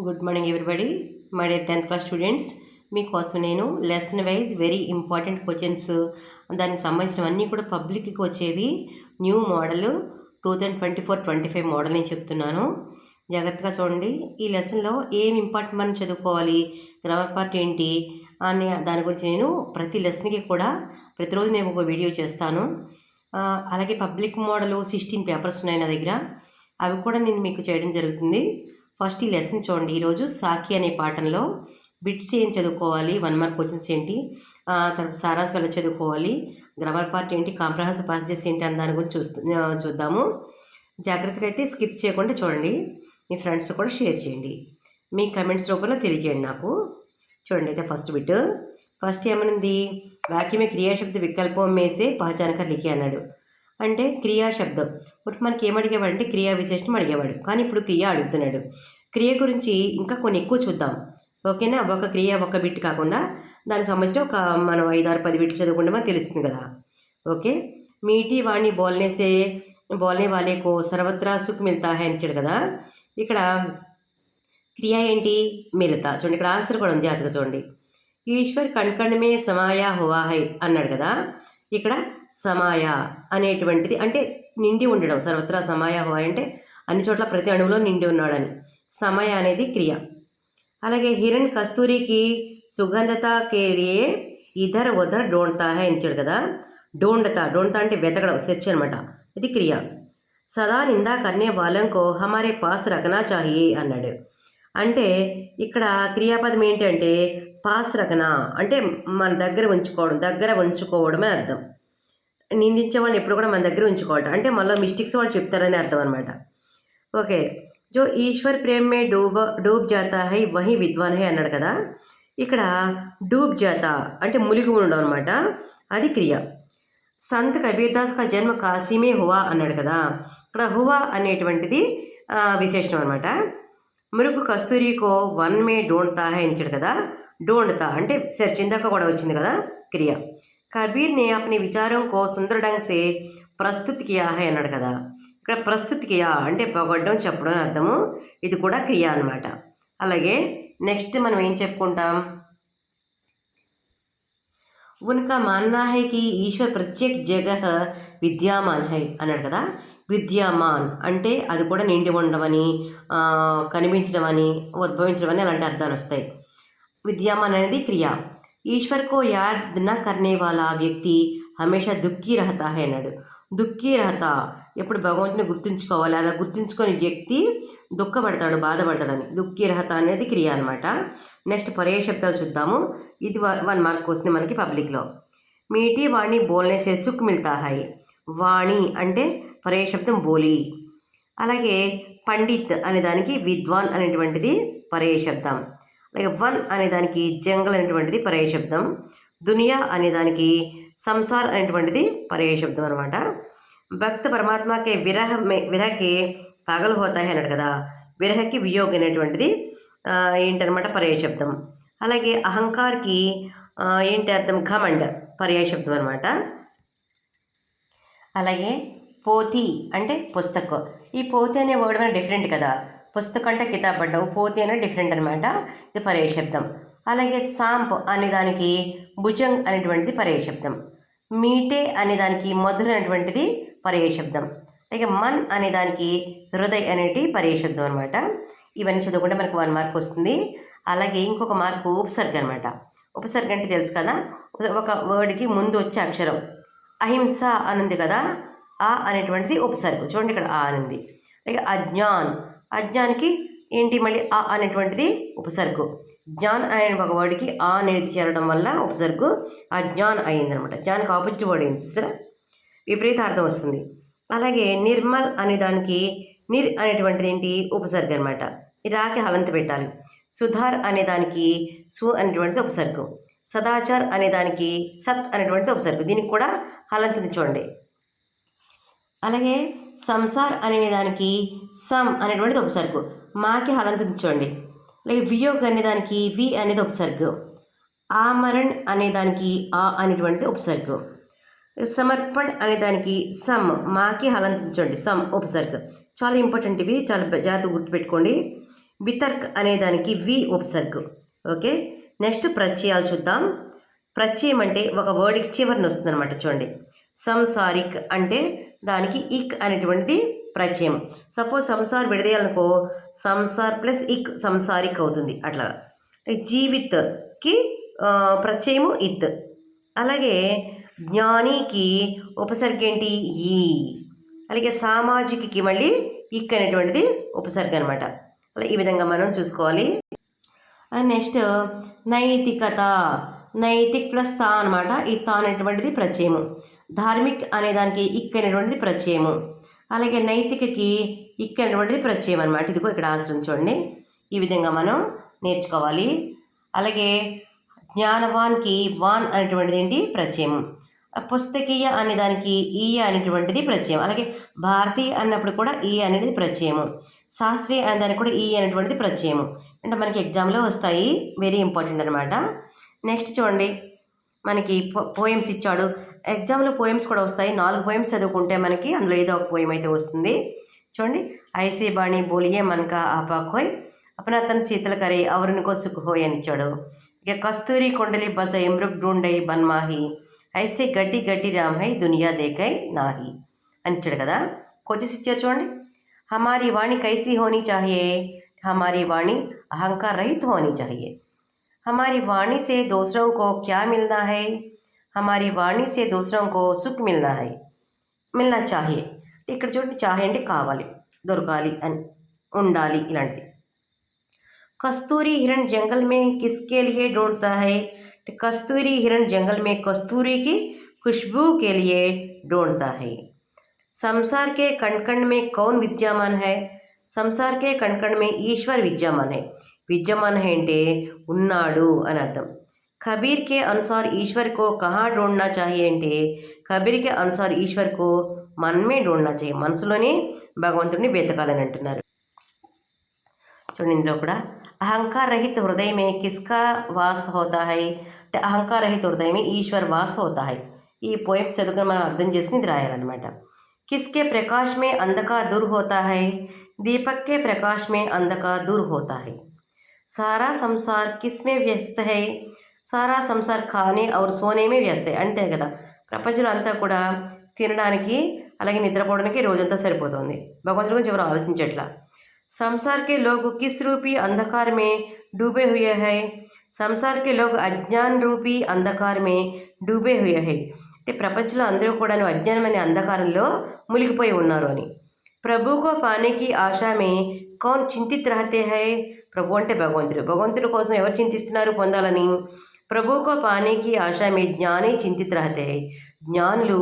Good morning everybody my dear tenth class students మీకోసం నేను lesson wise very important questions దానికి సంబంధించినవన్నీ కూడా పబ్లిక్కి వచ్చేవి new model two thousand twenty four twenty five model నేను చెప్తున్నాను. జాగ్రత్తగా చూడండి. ఈ లెసన్లో ఏం ఇంపార్టెంట్ మనం చదువుకోవాలి? గ్రామర్ పార్ట్ ఏంటి? అని దాని గురించి నేను ప్రతి లెసన్కి కూడా ప్రతిరోజు నేను ఒక వీడియో చేస్తాను. అలాగే పబ్లిక్ మోడల్ సిక్స్టీన్ పేపర్స్ ఉన్నాయి నా దగ్గర. అవి కూడా నేను మీకు చేయడం జరుగుతుంది. ఫస్ట్ ఈ లెసన్ చూడండి. ఈరోజు సాకి అనే పాఠంలో బిట్స్ ఏం చదువుకోవాలి వన్ మార్క్ క్వశ్చన్స్ ఏంటి తర్వాత సారాస్ ఎలా చదువుకోవాలి గ్రామర్ పార్ట్ ఏంటి కాంప్రహెన్సివ్ పాసేజెస్ ఏంటి అని దాని గురించి చూస్తూ చూద్దాము. జాగ్రత్తగా అయితే స్కిప్ చేయకుండా చూడండి. మీ ఫ్రెండ్స్ కూడా షేర్ చేయండి. మీ కమెంట్స్ రూపంలో తెలియజేయండి నాకు. చూడండి అయితే ఫస్ట్ బిట్. ఫస్ట్ ఏమనుంది? వాక్యమే క్రియాశబ్ద వికల్పం మేసే పహచానకర్ లిఖి అన్నాడు. అంటే క్రియాశబ్దం ఇప్పుడు మనకి ఏం అడిగేవాడు అంటే క్రియా విశేషణం అడిగేవాడు. కానీ ఇప్పుడు క్రియ అడుగుతున్నాడు. క్రియ గురించి ఇంకా కొన్ని ఎక్కువ చూద్దాం. ఓకేనా? ఒక క్రియ ఒక బిట్ కాకుండా దానికి సంబంధించిన ఒక మనం ఐదు ఆరు పది బిట్లు చదువుకుంటే మనకు తెలుస్తుంది కదా. ఓకే? మీటి వాణి బోల్నేసే బోల్నే వాలేకో సర్వత్రా సుఖ్ మిల్తా హై అని కదా. ఇక్కడ క్రియ ఏంటి? మిగతా చూడండి ఇక్కడ ఆన్సర్ కూడా ఉంది జాతక చూడండి. ఈశ్వర్ కణకణమే సమాయా హువా హై అన్నాడు కదా. ఇక్కడ సమాయ అనేటువంటిది అంటే నిండి ఉండడం. సర్వత్రా సమాయ హువా అంటే అన్ని చోట్ల ప్రతి అణువులో నిండి ఉన్నాడని. సమయ అనేది క్రియ. అలాగే హిరణ్ కస్తూరికి సుగంధత కేరియే ఇధర్ ఉధర్ డోంతా ఇచ్చాడు కదా. డోండత డోండత అంటే వెతకడం సెర్చ్ అనమాట. ఇది క్రియ. సదా నిందా కన్నే వాళ్ళంకో హమారే పాస్ రకనా చాహియే అన్నాడు. అంటే ఇక్కడ క్రియాపదం ఏంటంటే పాస్ రకనా అంటే మన దగ్గర ఉంచుకోవడం దగ్గర ఉంచుకోవడమే అర్థం. నిందించే వాళ్ళని ఎప్పుడు కూడా మన దగ్గర ఉంచుకోవటం. అంటే మళ్ళీ మిస్టేక్స్ వాళ్ళు చెప్తారని అర్థం అనమాట ఓకే. జో ఈశ్వర్ ప్రేమ్ మే డూబ డూబ్ జాతా హై వహి విద్వాన్ హై అన్నాడు కదా. ఇక్కడ డూబ్ జాతా అంటే ములిగి ఉండడం అనమాట అది క్రియ. సంత్ కబీర్దాస్ కా జన్మ కాశీమే హువా అన్నాడు కదా. ఇక్కడ హువా అనేటువంటిది విశేషణం అనమాట మురుగు కస్తూరికో వన్ మే డోండ్తా హై అని కదా. డోండ్తా అంటే సెర్చ్ ఇందాక కూడా వచ్చింది కదా క్రియ కబీర్ నే అప్ని విచారం కో సుందర ढंग से ప్రస్తుత్ కియా హై అన్నాడు కదా ఇక్కడ ప్రస్తుత్ కియా అంటే పొగడ్డం చెప్పడం అని అర్థము ఇది కూడా క్రియ అన్నమాట అలాగే నెక్స్ట్ మనం ఏం చెప్పుకుంటాం उनका मानना है कि ఈశ్వర్ ప్రత్యేక్ జగహ విద్యామాన్ హై అన్నాడు కదా విద్యామాన్ అంటే అది కూడా నిండి ఉండమని ఆ, కనిపించడం అని ఉద్భవించడం అని అలాంటి అర్థాలు వస్తాయి విద్యమాన్ అనేది క్రియ ఈశ్వర్ కో యాద్ నా కర్నే వాలా వ్యక్తి హమేషా దుఃఖీ రహతా అన్నాడు దుఃఖీ రహత ఎప్పుడు భగవంతుని గుర్తుంచుకోవాలి అలా గుర్తుంచుకొని వ్యక్తి దుఃఖపడతాడు బాధపడతాడని దుఃఖీ రహత అనేది క్రియ అనమాట నెక్స్ట్ పర్యాయ శబ్దాలు చూద్దాము ఇది వన్ మార్క్ వస్తుంది మనకి పబ్లిక్లో మీటి వాణి బోల్నే సే సుఖ్ మిల్తా వాణి అంటే పర్యాయ శబ్దం బోలి అలాగే పండిత్ అనే దానికి విద్వాన్ అనేటువంటిది పర్యాయ శబ్దం అలాగే వన్ అనే దానికి జంగల్ అనేటువంటిది పర్యాయ శబ్దం. దునియా అనే దానికి సంసార్ అనేటువంటిది పర్యాయ శబ్దం అనమాట భక్త పరమాత్మకే విరహ విరహకి పగలు హోతాయి అన్నాడు కదా. విరహకి వియోగ్ అనేటువంటిది ఏంటనమాట పర్యాయ శబ్దం. అలాగే అహంకార్కి ఏంటి అర్థం? ఘమండ్ పర్యాయ శబ్దం అనమాట అలాగే పోతి అంటే పుస్తకం. ఈ పోతి అనే వర్డ్ మన డిఫరెంట్ కదా. పుస్తకం అంటే కితాబ్ పడ్డావు పోతి అనే డిఫరెంట్ అనమాట ఇది పర్యాయ శబ్దం అలాగే సాంప్ అనే దానికి భుజంగ్ అనేటువంటిది పర్యాయ శబ్దం మీటే అనే దానికి మధుర అనేటువంటిది పర్యాయ శబ్దం అలాగే మన్ అనే దానికి హృదయ్ అనేది పర్యాయ శబ్దం అనమాట ఇవన్నీ చదువుకుంటే మనకు వన్ మార్క్ వస్తుంది. అలాగే ఇంకొక మార్కు ఉపసర్గ అనమాట ఉపసర్గ అంటే తెలుసు కదా? ఒక వర్డ్కి ముందు వచ్చే అక్షరం. అహింస అనుంది కదా? ఆ అనేటువంటిది ఉపసర్గం. చూడండి ఇక్కడ ఆ అనేది. అలాగే అజ్ఞాన్. అజ్ఞానికి ఏంటి మళ్ళీ ఆ అనేటువంటిది ఉపసర్గు. జ్ఞాన్ అనే ఒక వర్డ్కి ఆ అనేది చేరడం వల్ల ఉపసర్గు అజ్ఞాన్ అయిందనమాట. జ్ఞాన్కి ఆపోజిట్ వర్డ్ ఏంటి చూసారా? విపరీత అర్థం వస్తుంది. అలాగే నిర్మల్ అనే దానికి నిర్ అనేటువంటిది ఏంటి? ఉపసర్గ అనమాట రాకి హలంత పెట్టాలి. సుధార్ అనే దానికి సు అనేటువంటిది ఉపసర్గం. సదాచార్ అనే దానికి సత్ అనేటువంటిది ఉపసర్గం. దీనికి కూడా హలంతుంది చూడండి. అలాగే సంసార్ అనేదానికి సమ్ అనేటువంటిది ఉపసర్గు మాకి హలంతించండి అలాగే వియోగ్ అనే దానికి వి అనేది ఉపసర్గు ఆమరణ్ అనేదానికి ఆ అనేటువంటిది ఉపసర్గు సమర్పణ్ అనే దానికి సమ్ మాకి హలంతించండి సమ్ ఉపసర్గ చాలా ఇంపార్టెంట్ ఇవి. చాలా జాగ్రత్త గుర్తుపెట్టుకోండి. వితర్క్ అనేదానికి వి ఉపసర్గ్ ఓకే? నెక్స్ట్ ప్రత్యయాలు చూద్దాం. ప్రత్యయం అంటే ఒక వర్డ్కి చివరిని వస్తుంది అనమాట చూడండి. సంసారిక్ అంటే దానికి ఇక్ అనేటువంటిది ప్రత్యయం. సపోజ్ సంసార్ విడదీయాలనుకో సంసార్ ప్లస్ ఇక్ సంసారిక్ అవుతుంది అట్లా. జీవిత్కి ప్రత్యయము ఇత్. అలాగే జ్ఞానికి ఉపసర్గ ఏంటి ఈ? అలాగే సామాజికకి మళ్ళీ ఇక్ అనేటువంటిది ఉపసర్గ అనమాట అలా ఈ విధంగా మనం చూసుకోవాలి. నెక్స్ట్ నైతికత. నైతిక్ ప్లస్ తా అనమాట ఈ తా అనేటువంటిది ప్రత్యయము. ధార్మిక్ అనే దానికి అనేటువంటిది ప్రత్యయము. అలాగే నైతికకి ఇక్కనటువంటిది ప్రత్యయం అనమాట ఇదిగో ఇక్కడ ఆశ్రయం చూడండి. ఈ విధంగా మనం నేర్చుకోవాలి. అలాగే జ్ఞానవాన్కి వాన్ అనేటువంటిది ఏంటి? ప్రత్యయం పుస్తకీయ అనే దానికి ఈయ అనేటువంటిది ప్రత్యయం. అలాగే భారతీయ అన్నప్పుడు కూడా ఈ అనేది ప్రత్యయము. శాస్త్రీయ అనే దానికి కూడా ఈ అనేటువంటిది ప్రత్యయము. అంటే మనకి ఎగ్జామ్లో వస్తాయి. వెరీ ఇంపార్టెంట్ అనమాట నెక్స్ట్ చూడండి. మనకి పోయమ్స్ ఇచ్చాడు. ఎగ్జామ్లో పోయిమ్స్ కూడా వస్తాయి. నాలుగు పోయిమ్స్ చదువుకుంటే మనకి అందులో ఏదో ఒక పోయిం అయితే వస్తుంది. చూడండి. ఐసీ బాణి బోలియే మనక ఆపాకోయ్ అపనా తన శీతల కరే అవురునికో సుఖోయ్ అని ఇచ్చాడు. ఇక కస్తూరి కొండలి బస ఎమ్రుక్ డూండై బన్మాహి. ఐసీ గడ్డి గడ్డి రామ్ హై దునియా దేకై నాహి అని కదా. కొంచెం ఇచ్చారు చూడండి. హమారీ వాణి కైసీ హోని చాహియే. హమారీ వాణి అహంకార రహిత హోని చాహియే. हमारी వాణి సే దోసరం కో క్యా మిల్నా హై? हमारी वाणी से दूसरों को सुख मिलना है మిల్నా చాహియే ఇక్కడ చూడండి చాహే అంటే కావాలి దొరకాలి అని ఉండాలి ఇలాంటిది कस्तूरी हिरण जंगल में किसके लिए ढूंढता है तो कस्तूरी हिरण जंगल में कस्तूरी की खुशबू के लिए ढूंढता है संसार के कण कण में कौन विद्यमान है సంసార్ కే కణకణ మే ఈశ్వర్ విద్యమాన్ హై విద్యమాన్ హై అంటే ఉన్నాడు అని అర్థం కబీర్ కే అనుసార్ ఈశ్వర్ కో కహా ढूंढना चाहिए అంటే కబీర్ కే అనుసార్ ఈశ్వర్ కో మనమే ढूंढना चाहिए మనసులోనే భగవంతుడిని వెతకాలని అంటున్నారు చూడండి ఇందులో కూడా అహంకార రహిత హృదయమే కిస్కా వాస్ హోతా అంటే అహంకార రహిత హృదయమే ఈశ్వర్ వాస్ హోతా ఈ పోయిమ్స్ చదువుకుని మనం అర్థం చేసుకుని ఇది రాయాలన్నమాట. కిస్కే ప్రకాశమే అందకా దూర్ హోతా దీపక్కే ప్రకాశమే అందకా దూర్ హోతా సారా సంసార్ కిస్మే వ్యస్త హై సారా సంసార్ కాని అవరు సోనేమే వేస్తాయి. అంతే కదా. ప్రపంచంలో అంతా కూడా తినడానికి అలాగే నిద్రపోవడానికి రోజంతా సరిపోతుంది. భగవంతుడి గురించి ఎవరు ఆలోచించట్లా? సంసార్కే లోగు కిస్ రూపీ అంధకారమే డూబే హుయే హై. సంసార్కే లోగు అజ్ఞాన్ రూపీ అంధకారమే డూబే హుయే హై. అంటే ప్రపంచంలో అందరూ కూడా అజ్ఞానమైన అంధకారంలో మునిగిపోయి ఉన్నారు అని. ప్రభుకో పానికి ఆశామే కౌన్ చింతిత్ రహతే హై. ప్రభు అంటే భగవంతుడు. భగవంతుడి కోసం ఎవరు చింతిస్తున్నారు? పొందాలని ప్రభుకో పానేకి ఆశామే జ్ఞానే చింతిత్ రహతే జ్ఞానులు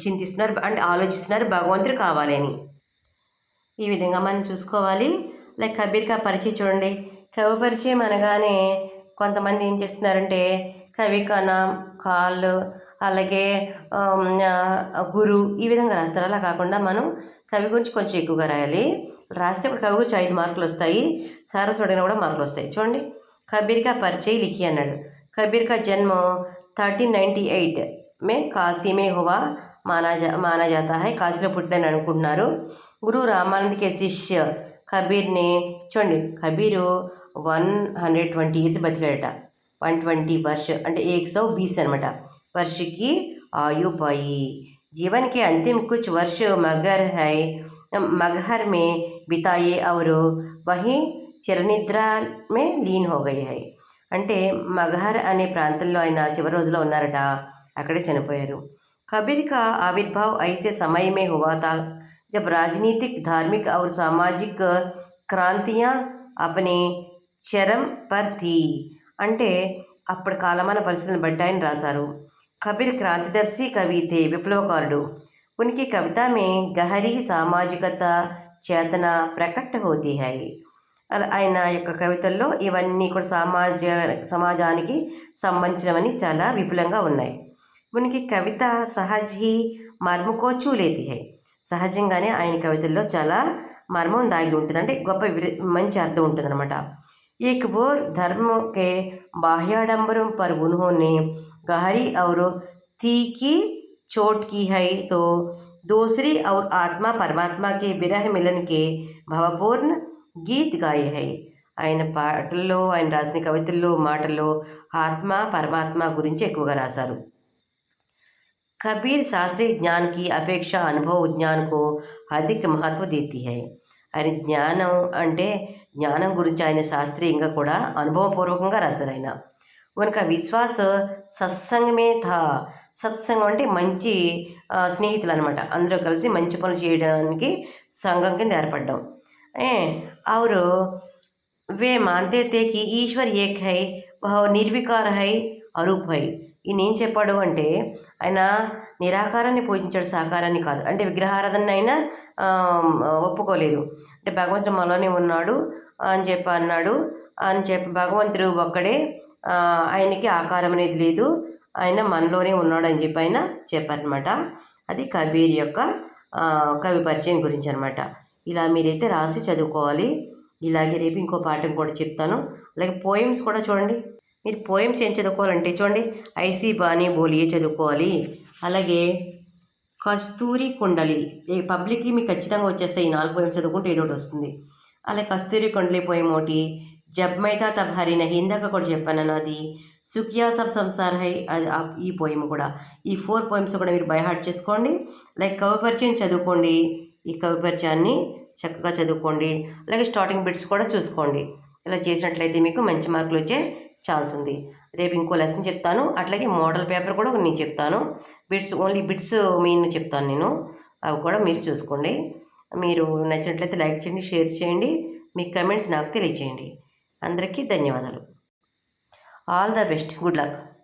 చింతిస్తున్నారు అండ్ ఆలోచిస్తున్నారు భగవంతుడు కావాలని ఈ విధంగా మనం చూసుకోవాలి లైక్ కబీర్కా పరిచయం చూడండి కవి పరిచయం అనగానే కొంతమంది ఏం చేస్తున్నారంటే కవి కణం కాళ్ళు అలాగే గురు ఈ విధంగా రాస్తారు అలా కాకుండా మనం కవి గురించి కొంచెం ఎక్కువగా రాయాలి రాస్తే ఇప్పుడు కవి గురించి ఐదు మార్కులు వస్తాయి సారస్ కూడా మార్కులు వస్తాయి చూడండి కబీర్ కా పరిచయం లిఖి అన్నాడు కబీర్ కా జన్మ థర్టీన్ నైంటీ ఎయిట్ మే కాశీ మే హువా మానా జా మానా జాతా హై కాశీలో పుట్టాను అనుకుంటున్నారు గురు రామానంద్ కే శిష్య కబీర్ని చూడండి Kabir one hundred twenty years బతికాడట one twenty వర్ష అంటే ఏక్ సौ बीस అనమాట वर्ष की आयु पाई जीवन के अंतिम कुछ वर्ष मगर है मगहर में बिताए और वहीं చిరనిద్ర మే లీన్ హో గయి హై అంటే మగహర్ అనే ప్రాంతంలో ఆయన చివరి రోజులో ఉన్నారట అక్కడే చనిపోయారు कबीर का आविर्भाव ऐसे समय में हुआ था जब राजनीतिक धार्मिक और सामाजिक क्रांतियां अपने చరం పర్ థీ అంటే అప్పటి కాలమాన పరిస్థితులను బట్టి ఆయన రాశారు కబీర్ క్రాంతిదర్శి కవి थे విప్లవకారుడు उनकी कविता में गहरी సామాజికత చేతన ప్రకట్ హోతీ హై అలా ఆయన యొక్క కవితల్లో ఇవన్నీ కూడా సమాజ సమాజానికి సంబంధించినవని చాలా విపులంగా ఉన్నాయి ఉనికి కవిత సహజ్ హీ మర్మకో చూలేది హై సహజంగానే ఆయన కవితల్లో చాలా మర్మం దాగి ఉంటుంది అంటే గొప్ప విర- మంచి అర్థం ఉంటుంది అనమాట एक वो धर्म के बाह्याडंबरों पर उन्होंने गहरी और तीखी चोट की है तो दूसरी और आत्मा परमात्मा के विरह मिलन के भावपूर्ण గీత్ గాయే హై ఆయన పాటల్లో ఆయన రాసిన కవితల్లో మాటల్లో ఆత్మ పరమాత్మ గురించి ఎక్కువగా రాశారు कबीर शास्त्रीय ज्ञान की अपेक्षा अनुभव ज्ञान को అధిక మహత్వ దేతి హై ఆయన జ్ఞానం అంటే జ్ఞానం గురించి ఆయన శాస్త్రీయంగా కూడా అనుభవపూర్వకంగా రాశారు ఆయన ఉనక విశ్వాస సత్సంగమే థా సత్సంగం అంటే మంచి ఆ, స్నేహితులు అనమాట అందరూ కలిసి మంచి పనులు చేయడానికి సంఘం కింద ఏర్పడ్డాం और वे मानते थे कि ईश्वर एक है वह निर्विकार है అరూప్ హై ఈయన నేను చెప్పాడు అంటే ఆయన నిరాకారాన్ని పూజించాడు సాకారాన్ని కాదు అంటే విగ్రహారాధన ఆయన ఒప్పుకోలేదు అంటే భగవంతుడు మనలోనే ఉన్నాడు అని చెప్పి అన్నాడు అని చెప్పి భగవంతుడు ఒక్కడే ఆయనకి ఆకారం అనేది లేదు ఆయన మనలోనే ఉన్నాడు అని చెప్పి ఆయన చెప్పారనమాట అది కబీర్ యొక్క కవి పరిచయం గురించి అనమాట ఇలా మీరైతే రాసి చదువుకోవాలి. ఇలాగే రేపు ఇంకో పాఠం కూడా చెప్తాను. అలాగే పోయమ్స్ కూడా చూడండి. మీరు పోయమ్స్ ఏం చదువుకోవాలంటే చూడండి. ఐసీ బాణి బోలియే చదువుకోవాలి. అలాగే కస్తూరి కుండలి. పబ్లిక్కి మీకు ఖచ్చితంగా వచ్చేస్తాయి ఈ నాలుగు పోయిమ్స్ చదువుకుంటే ఏదో ఒకటి వస్తుంది. అలాగే కస్తూరి కుండలి పోయం ఒకటి. జబ్ మైతా తబ్ హరి ఇందాక కూడా చెప్పాను అది. సుఖ్యా సబ్ సంసార్ హై అది ఈ పోయిమ్ కూడా. ఈ ఫోర్ పోయమ్స్ కూడా మీరు బై హార్ట్ చేసుకోండి. లైక్ కవపరిచయం చదువుకోండి. ఈ కవి పరిచయాన్ని చక్కగా చదువుకోండి. అలాగే స్టార్టింగ్ బిట్స్ కూడా చూసుకోండి. ఇలా చేసినట్లయితే మీకు మంచి మార్కులు వచ్చే ఛాన్స్ ఉంది. రేపు ఇంకో లెసన్ చెప్తాను. అట్లాగే మోడల్ పేపర్ కూడా నేను చెప్తాను. బిట్స్ ఓన్లీ బిట్స్ మీన్ చెప్తాను నేను. అవి కూడా మీరు చూసుకోండి. మీరు నచ్చినట్లయితే లైక్ చేయండి షేర్ చేయండి. మీ కమెంట్స్ నాకు తెలియచేయండి. అందరికీ ధన్యవాదాలు. All the best good luck